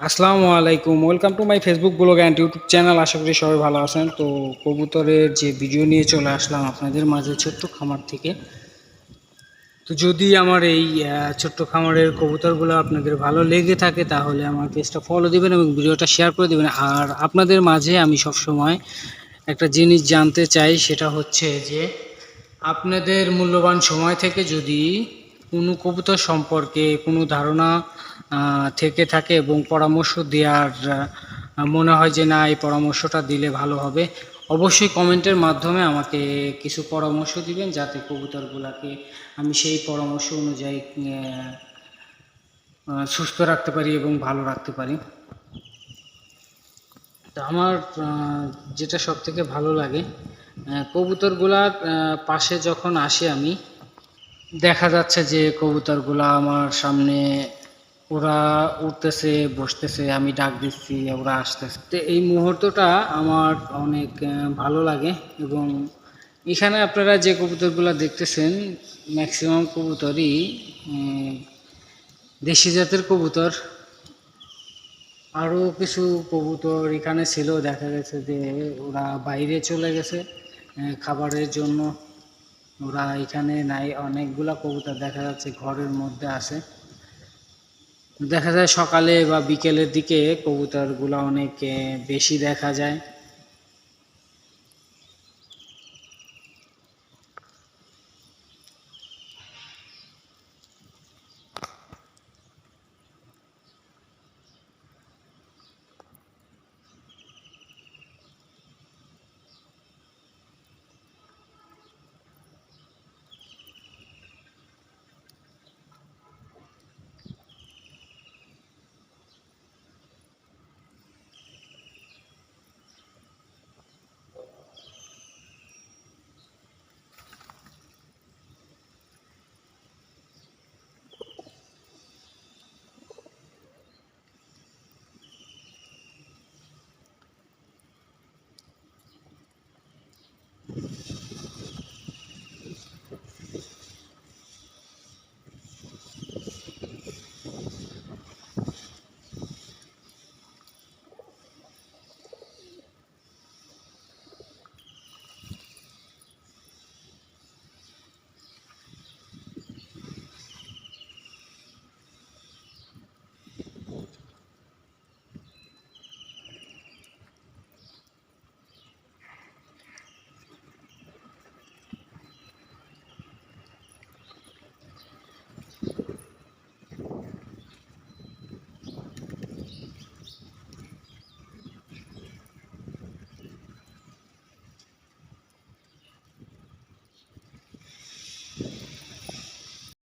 আসসালামু আলাইকুম। Welcome to my Facebook blog and YouTube channel আশা করি সবাই ভালো আছেন। তো কবুতরের যে ভিডিও নিয়ে চলে আসলাম আপনাদের মাঝে ছোট্ট খামার থেকে। তো যদি আমার এই ছোট্ট খামারের কবুতরগুলো আপনাদের ভালো লেগে থাকে, তাহলে আমার পেজটা ফলো দিবেন এবং ভিডিওটা শেয়ার করে দিবেন। আর আপনাদের মাঝে আমি সবসময় একটা জিনিস জানতে চাই, সেটা হচ্ছে যে আপনাদের মূল্যবান সময় থেকে যদি কোনো কবুতর সম্পর্কে কোনো ধারণা থেকে থাকে এবং পরামর্শ দেওয়ার মনে হয় যে না, এই পরামর্শটা দিলে ভালো হবে। অবশ্যই কমেন্টের মাধ্যমে আমাকে কিছু পরামর্শ দিবেন যাতে কবুতরগুলোকে আমি সেই পরামর্শ অনুযায়ী সুস্থ রাখতে পারি এবং ভালো রাখতে পারি। তো আমার যেটা সব থেকে ভালো লাগে কবুতরগুলার পাশে যখন আসি আমি, দেখা যাচ্ছে যে কবুতরগুলা আমার সামনে ওরা উঠতেছে, বসতেছে, আমি ডাক দিচ্ছি, ওরা আসতেছে। তো এই মুহূর্তটা আমার অনেক ভালো লাগে এবং এখানে আপনারা যে কবুতরগুলো দেখতেছেন ম্যাক্সিমাম কবুতরই দেশি জাতের কবুতর। আরও কিছু কবুতর এখানে ছিল, দেখা গেছে যে ওরা বাইরে চলে গেছে খাবারের জন্য। ওরা এখানে নাই, অনেকগুলা কবুতর দেখা যাচ্ছে ঘরের মধ্যে আছে। দেখা যায় সকালে বা বিকেলের দিকে কবুতরগুলো অনেক বেশি দেখা যায়।